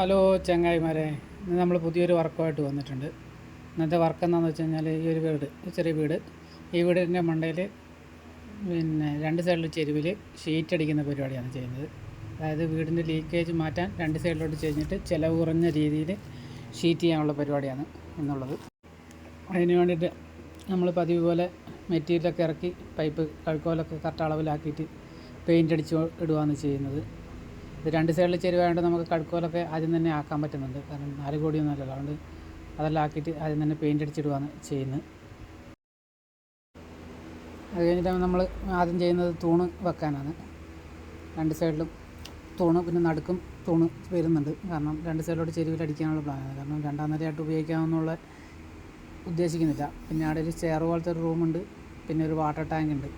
Hello ചങ്ങായിമാരെ ഇന്ന് നമ്മൾ പുതിയൊരു വർക്കുമായിട്ട് വന്നിട്ടുണ്ട്. ഇന്നത്തെ വർക്ക് എന്താണെന്ന് വെച്ച് കഴിഞ്ഞാൽ ഈ ഒരു വീട് ചെറിയ വീട്. ഈ വീടിന്റെ മണ്ടയിൽ പിന്നെ രണ്ട് സൈഡിൽ ചെരുവിൽ ഷീറ്റ് അടിക്കുന്ന പരിപാടിയാണ് ചെയ്യുന്നത്. അതായത് വീടിന്റെ ലീക്കേജ് മാറ്റാൻ രണ്ട് സൈഡിലോട്ട് ചെയ്തിട്ട് ചിലവ് കുറഞ്ഞ രീതിയിൽ ഷീറ്റ് ചെയ്യാനുള്ള പരിപാടിയാണ് എന്നുള്ളത്. അതിന് വേണ്ടിയിട്ട് നമ്മൾ പതിവ് പോലെ മെറ്റീരിയലൊക്കെ ഇറക്കി പൈപ്പ് കഴുക്കോലൊക്കെ കറക്റ്റ് അളവിലാക്കിയിട്ട് പെയിന്റ് അടിച്ച് ഇടുകയാണ് ചെയ്യുന്നത്. ഇത് രണ്ട് സൈഡിൽ ചെരുവായതുകൊണ്ട് നമുക്ക് കടുക്കോലൊക്കെ ആദ്യം തന്നെ ആക്കാൻ പറ്റുന്നുണ്ട്. കാരണം നാല് കോടിയൊന്നും അല്ലല്ലോ അതുകൊണ്ട് അതെല്ലാം ആക്കിയിട്ട് ആദ്യം തന്നെ പെയിന്റ് അടിച്ചിടുവാണ് ചെയ്യുന്നത്. അത് കഴിഞ്ഞിട്ട് നമ്മൾ ആദ്യം ചെയ്യുന്നത് തൂണ് വെക്കാനാണ്. രണ്ട് സൈഡിലും തൂണ് പിന്നെ നടുക്കും തൂണ് വരുന്നുണ്ട്. കാരണം രണ്ട് സൈഡിലോട്ട് ചെരുവിൽ അടിക്കാനുള്ള പ്ലാനാണ് കാരണം രണ്ടാം നിലയായിട്ട് ഉപയോഗിക്കാമെന്നുള്ള ഉദ്ദേശിക്കുന്നില്ല. പിന്നെ അവിടെ ഒരു ചെയർ പോലത്തെ ഒരു റൂമുണ്ട് പിന്നെ ഒരു വാട്ടർ ടാങ്ക് ഉണ്ട്.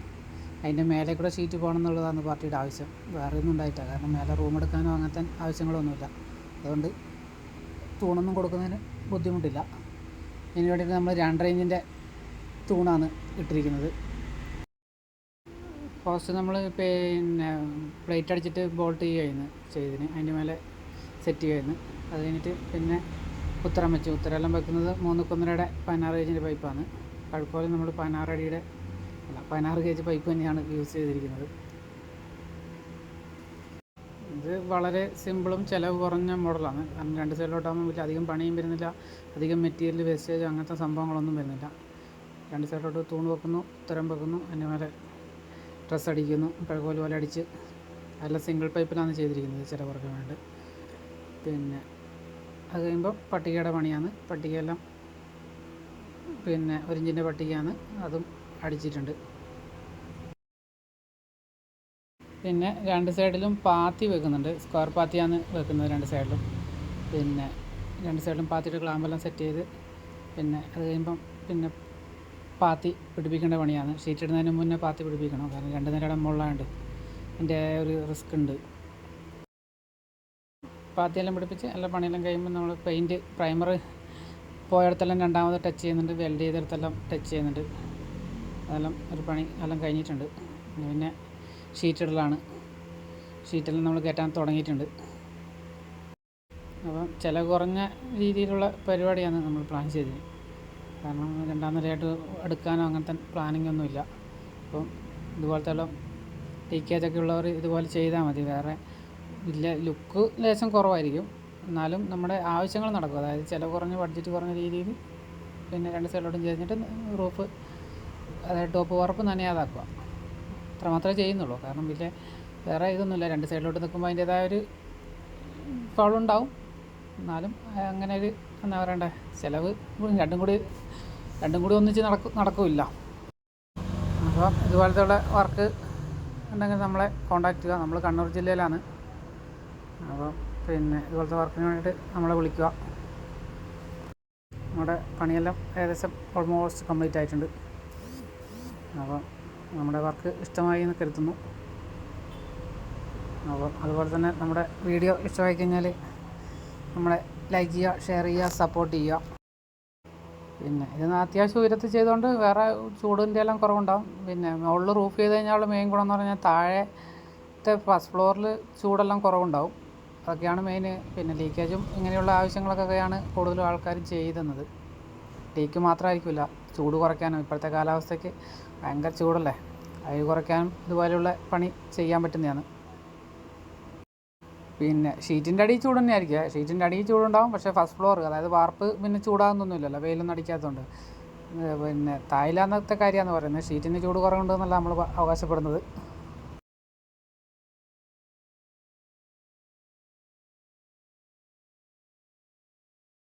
അതിന്റെ മേലെ കൂടെ ഷീറ്റ് പോകണം എന്നുള്ളതാണ് പാർട്ടിയുടെ ആവശ്യം. വേറെ ഒന്നും ഉണ്ടായിട്ടില്ല. കാരണം മേലെ റൂം എടുക്കാനോ അങ്ങനത്തെ ആവശ്യങ്ങളൊന്നുമില്ല. അതുകൊണ്ട് തൂണൊന്നും കൊടുക്കുന്നതിന് ബുദ്ധിമുട്ടില്ല. ഇതിന് വേണ്ടിയിട്ട് നമ്മൾ രണ്ട് റേഞ്ചിന്റെ തൂണാണ് ഇട്ടിരിക്കുന്നത്. ഫസ്റ്റ് നമ്മൾ പിന്നെ പ്ലേറ്റ് അടിച്ചിട്ട് ബോൾട്ട് ചെയ്യുകയായിരുന്നു ചെയ്തതിന്. അതിന്റെ മേലെ സെറ്റ് ചെയ്യുമായിരുന്നു അത് കഴിഞ്ഞിട്ട് പിന്നെ ഉത്തരം വെച്ചു. ഉത്തരെല്ലാം വെക്കുന്നത് മൂന്ന് കുന്നരയുടെ പതിനാറ് ഇഞ്ചിന്റെ പൈപ്പാണ്. കഴുക്കോലം നമ്മൾ പതിനാറ് അടിയുടെ അല്ല പതിനാറ് കെ ജി പൈപ്പ് തന്നെയാണ് യൂസ് ചെയ്തിരിക്കുന്നത്. ഇത് വളരെ സിമ്പിളും ചിലവ് കുറഞ്ഞ മോഡലാണ് കാരണം രണ്ട് സൈഡിലോട്ടാകുമ്പോൾ വലിയ അധികം പണിയും വരുന്നില്ല അധികം മെറ്റീരിയൽ വേസ്റ്റേജ് അങ്ങനത്തെ സംഭവങ്ങളൊന്നും വരുന്നില്ല. രണ്ട് സൈഡിലോട്ട് തൂണ് വെക്കുന്നു ഉത്തരം വെക്കുന്നു അതിന്റെ മേലെ ഡ്രസ്സ് അടിക്കുന്നു പഴകോൽ പോലെ അടിച്ച്. അതെല്ലാം സിംഗിൾ പൈപ്പിലാണ് ചെയ്തിരിക്കുന്നത് ചില വർക്ക് വേണ്ടി പിന്നെ അത് കഴിയുമ്പോൾ പട്ടികയുടെ പണിയാണ്. പട്ടികയെല്ലാം പിന്നെ ഒരിഞ്ചിന്റെ പട്ടികയാണ്. അതും അടിച്ചിട്ടുണ്ട്. പിന്നെ രണ്ട് സൈഡിലും പാത്തി വെക്കുന്നുണ്ട്. സ്ക്വയർ പാത്തിയാണ് വെക്കുന്നത് രണ്ട് സൈഡിലും. പിന്നെ രണ്ട് സൈഡിലും പാത്തിയുടെ ക്ലാമ്പെല്ലാം സെറ്റ് ചെയ്ത് പിന്നെ അത് കഴിയുമ്പം പിന്നെ പാത്തി പിടിപ്പിക്കേണ്ട പണിയാണ്. ഷീറ്റ് ഇടുന്നതിന് മുന്നേ പാത്തി പിടിപ്പിക്കണം. കാരണം രണ്ട് നിലയുടെ മുകളിലായതുകൊണ്ട് അതിന്റെ ഒരു റിസ്ക് ഉണ്ട്. പാത്തിയെല്ലാം പിടിപ്പിച്ച് എല്ലാ പണിയെല്ലാം കഴിയുമ്പോൾ നമ്മൾ പെയിന്റ് പ്രൈമർ പോയിടത്തെല്ലാം രണ്ടാമത് ടച്ച് ചെയ്യുന്നുണ്ട്. വെൽഡ് ചെയ്തിടത്തെല്ലാം ടച്ച് ചെയ്യുന്നുണ്ട്. അതെല്ലാം ഒരു പണി എല്ലാം കഴിഞ്ഞിട്ടുണ്ട്. പിന്നെ ഷീറ്റിടലാണ്. ഷീറ്റെല്ലാം നമ്മൾ കയറ്റാൻ തുടങ്ങിയിട്ടുണ്ട്. അപ്പം ചില കുറഞ്ഞ രീതിയിലുള്ള പരിപാടിയാണ് നമ്മൾ പ്ലാൻ ചെയ്തത്. കാരണം രണ്ടാം നിലയായിട്ട് എടുക്കാനോ അങ്ങനത്തെ പ്ലാനിങ് ഒന്നുമില്ല അപ്പം ഇതുപോലത്തെ എല്ലാം ലീക്കേജൊക്കെ ഉള്ളവർ ഇതുപോലെ ചെയ്താൽ മതി. വേറെ ഇല്ല ലുക്ക് ലേശം കുറവായിരിക്കും. എന്നാലും നമ്മുടെ ആവശ്യങ്ങൾ നടക്കും. അതായത് ചില കുറഞ്ഞ ബഡ്ജറ്റ് കുറഞ്ഞ രീതിയിൽ പിന്നെ രണ്ട് സൈഡിലോട്ടും ചെയ്തിട്ട് റൂഫ് അതായത് ടോപ്പ് വർക്ക് നനയാതാക്കുക അത്ര മാത്രമേ ചെയ്യുന്നുള്ളൂ. കാരണം വലിയ വേറെ ഇതൊന്നുമില്ല. രണ്ട് സൈഡിലോട്ട് നിൽക്കുമ്പോൾ അതിന്റേതായ ഒരു ഫൗളുണ്ടാവും എന്നാലും അങ്ങനെ ഒരു എന്താ പറയണ്ടേ ചിലവ് രണ്ടും കൂടി രണ്ടും കൂടി ഒന്നിച്ച് നടക്കും നടക്കില്ല. അപ്പോൾ ഇതുപോലത്തെ വർക്ക് ഉണ്ടെങ്കിൽ നമ്മളെ കോണ്ടാക്ട് ചെയ്യുക. നമ്മൾ കണ്ണൂർ ജില്ലയിലാണ്. അപ്പോൾ പിന്നെ ഇതുപോലത്തെ വർക്കിന് വേണ്ടിയിട്ട് നമ്മളെ വിളിക്കുക. നമ്മുടെ പണിയെല്ലാം ഏകദേശം ഓൾമോസ്റ്റ് കംപ്ലീറ്റ് ആയിട്ടുണ്ട്. അപ്പോൾ നമ്മുടെ വർക്ക് ഇഷ്ടമായി എന്ന് കരുതുന്നു. അപ്പോൾ അതുപോലെ തന്നെ നമ്മുടെ വീഡിയോ ഇഷ്ടമായി കഴിഞ്ഞാൽ നമ്മളെ ലൈക്ക് ചെയ്യുക ഷെയർ ചെയ്യുക സപ്പോർട്ട് ചെയ്യുക. പിന്നെ ഇത് അത്യാവശ്യം ഉയരത്തിൽ ചെയ്തുകൊണ്ട് വേറെ ചൂടിന്റെ എല്ലാം കുറവുണ്ടാകും പിന്നെ മുകളിൽ റൂഫ് ചെയ്ത് കഴിഞ്ഞാൽ മെയിൻ ഗുണം എന്ന് പറഞ്ഞാൽ താഴത്തെ ഫസ്റ്റ് ഫ്ലോറിൽ ചൂടെല്ലാം കുറവുണ്ടാവും. അതൊക്കെയാണ് മെയിൻ പിന്നെ ലീക്കേജും ഇങ്ങനെയുള്ള ആവശ്യങ്ങളൊക്കെയാണ് കൂടുതലും ആൾക്കാർ ചെയ്യുന്നത് ലീക്ക് മാത്രമായിരിക്കില്ല ചൂട് കുറയ്ക്കാനും ഇപ്പോഴത്തെ കാലാവസ്ഥയ്ക്ക് ഭയങ്കര ചൂടല്ലേ? അത് കുറയ്ക്കാനും ഇതുപോലെയുള്ള പണി ചെയ്യാൻ പറ്റുന്നതാണ്. പിന്നെ ഷീറ്റിന്റെ അടിയിൽ ചൂട് തന്നെയായിരിക്കുക ഷീറ്റിന്റെ അടിയിൽ ചൂടുണ്ടാവും. പക്ഷേ ഫസ്റ്റ് ഫ്ലോർ അതായത് വാർപ്പ് പിന്നെ ചൂടാകുന്നൊന്നുമില്ലല്ലോ. വെയിലൊന്നും അടിക്കാത്തതുകൊണ്ട്. പിന്നെ തായ്ലാന്നത്തെ കാര്യമാണ് പറയുന്നത് ഷീറ്റിന് ചൂട് കുറവുണ്ടെന്നല്ല നമ്മൾ അവകാശപ്പെടുന്നത്.